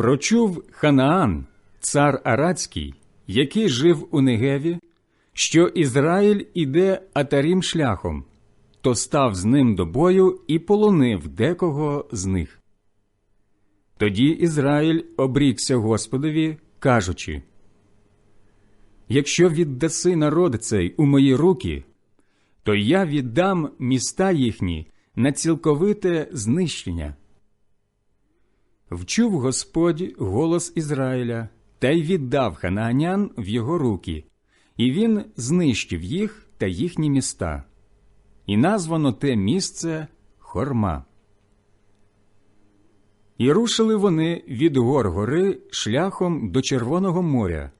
Прочув Ханаан, цар Арацький, який жив у Негеві, що Ізраїль іде атарім шляхом, то став з ним до бою і полонив декого з них. Тоді Ізраїль обрікся Господові, кажучи Якщо віддаси народ цей у мої руки, то я віддам міста їхні на цілковите знищення. Вчув Господь голос Ізраїля та й віддав ханаанян в його руки, і він знищив їх та їхні міста, і названо те місце Хорма. І рушили вони від гор гори шляхом до Червоного моря,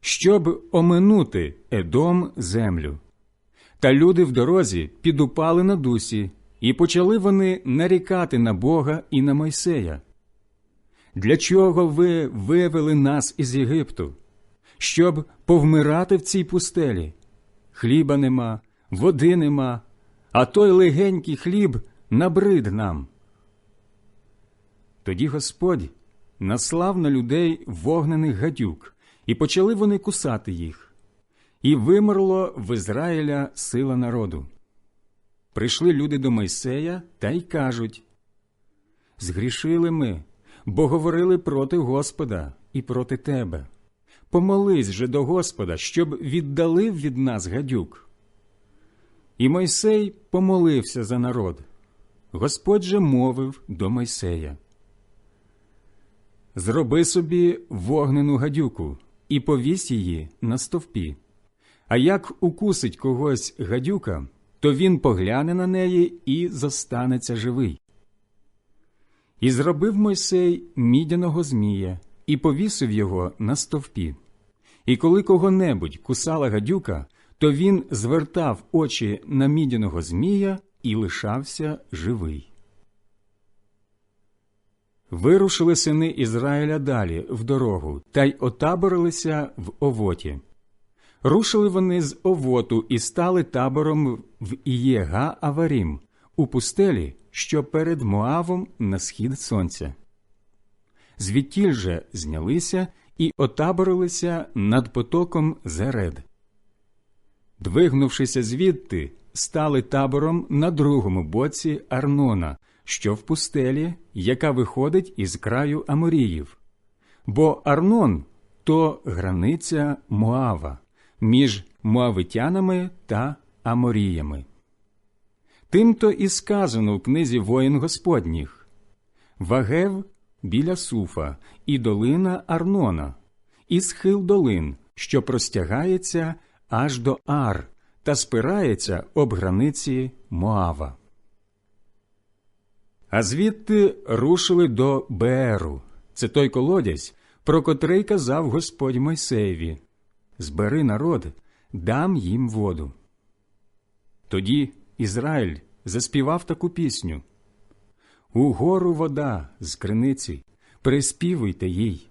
щоб оминути Едом землю. Та люди в дорозі підупали на дусі, і почали вони нарікати на Бога і на Мойсея. Для чого ви вивели нас із Єгипту? Щоб повмирати в цій пустелі? Хліба нема, води нема, а той легенький хліб набрид нам. Тоді Господь наслав на людей вогнених гадюк, і почали вони кусати їх, і вимерло в Ізраїля сила народу. Прийшли люди до Мойсея та й кажуть Згрішили ми, бо говорили проти Господа і проти тебе. Помолись же до Господа, щоб віддалив від нас гадюк. І Мойсей помолився за народ. Господь же мовив до Мойсея Зроби собі вогнену гадюку і повісь її на стовпі. А як укусить когось гадюка, то він погляне на неї і зостанеться живий. І зробив Мойсей мідяного змія і повісив його на стовпі. І коли кого-небудь кусала гадюка, то він звертав очі на мідяного змія і лишався живий. Вирушили сини Ізраїля далі в дорогу та й отаборилися в овоті. Рушили вони з овоту і стали табором в Ієга Аварім, у пустелі, що перед Моавом на схід сонця. Звідтіль же знялися і отаборилися над потоком Зеред. Двигнувшися звідти, стали табором на другому боці Арнона, що в пустелі, яка виходить із краю Аморіїв. Бо Арнон то границя Моава між Моавитянами та Аморіями. Тимто і сказано в книзі воїн Господніх Вагев біля Суфа, і долина Арнона, і схил долин, що простягається аж до Ар та спирається об границі Моава. А звідти рушили до Беру. Це той колодязь, про котрий казав Господь Мойсеєві Збери народ, дам їм воду. Тоді Ізраїль заспівав таку пісню Угору вода з криниці, приспівуйте їй.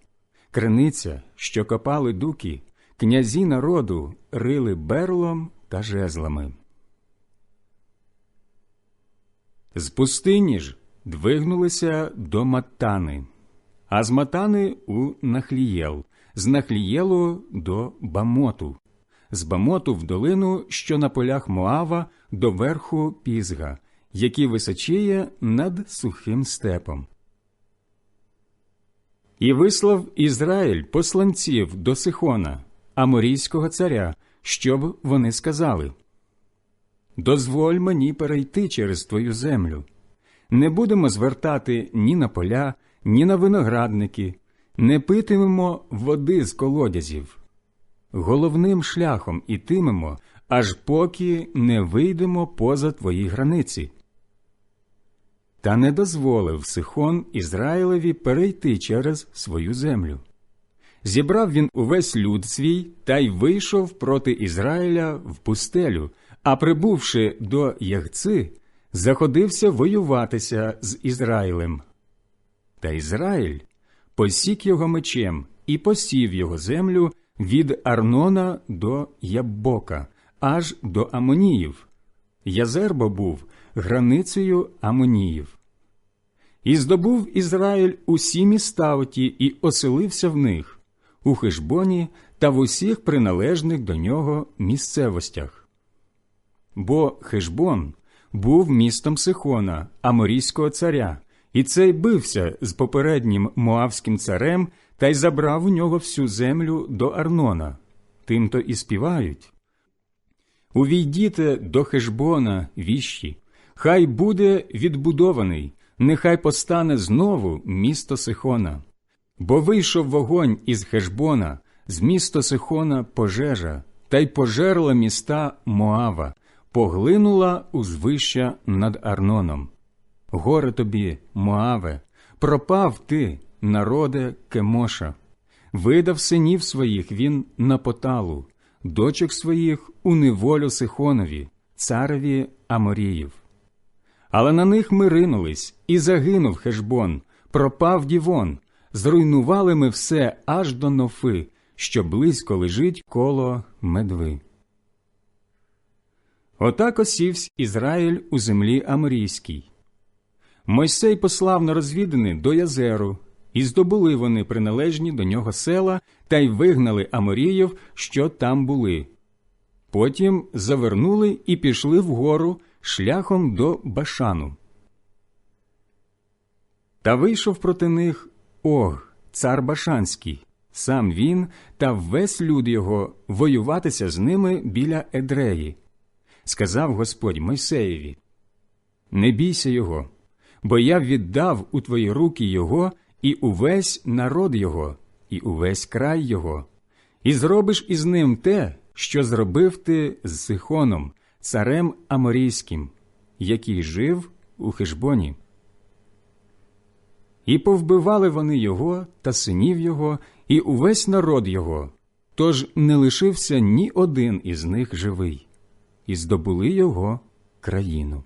Криниця, що копали дуки, князі народу рили берлом та жезлами. З пустині ж двигнулися до Матани, а з Матани у Нахлієл, з Нахлієлу до Бамоту, з Бамоту в долину, що на полях Моава до верху Пізга, який височіє над сухим степом. І вислав Ізраїль посланців до Сихона, Аморійського царя, щоб вони сказали Дозволь мені перейти через твою землю. Не будемо звертати ні на поля, ні на виноградники, не питимемо води з колодязів. Головним шляхом ітимемо, аж поки не вийдемо поза твої границі. Та не дозволив Сихон Ізраїлеві перейти через свою землю. Зібрав він увесь люд свій та й вийшов проти Ізраїля в пустелю, а прибувши до Ягци, заходився воюватися з Ізраїлем. Та Ізраїль посік його мечем і посів його землю від Арнона до Яббока, аж до Амоніїв. Язербо був границею Амоніїв. І здобув Ізраїль усі міста оті і оселився в них, у Хижбоні та в усіх приналежних до нього місцевостях. Бо Хижбон був містом Сихона, аморійського царя, і цей бився з попереднім моавським царем та й забрав у нього всю землю до Арнона. Тимто і співають. Увійдіте до Хешбона віщі, хай буде відбудований, нехай постане знову місто Сихона. Бо вийшов вогонь із Хешбона, з міста Сихона пожежа, та й пожерла міста Моава, поглинула узвища над Арноном. Горе тобі, Моаве, пропав ти, народе Кемоша. Видав синів своїх він на поталу, дочок своїх у неволю Сихонові, цареві Аморіїв. Але на них ми ринулись, і загинув Хешбон, пропав Дівон, зруйнували ми все аж до Нофи, що близько лежить коло медви. Отак осівсь Ізраїль у землі Аморійській. Мойсей послав на розвідини до Язеру, і здобули вони приналежні до нього села та й вигнали Аморіїв, що там були. Потім завернули і пішли вгору шляхом до Башану. Та вийшов проти них Ог, цар Башанський, сам він та весь люд його воюватися з ними біля Едреї. Сказав Господь Мойсеєві: Не бійся його, бо я віддав у твої руки його і увесь народ його, і увесь край його, і зробиш із ним те, що зробив ти з Сихоном, царем Аморійським, який жив у Хижбоні. І повбивали вони його та синів його, і увесь народ його, тож не лишився ні один із них живий, і здобули його країну.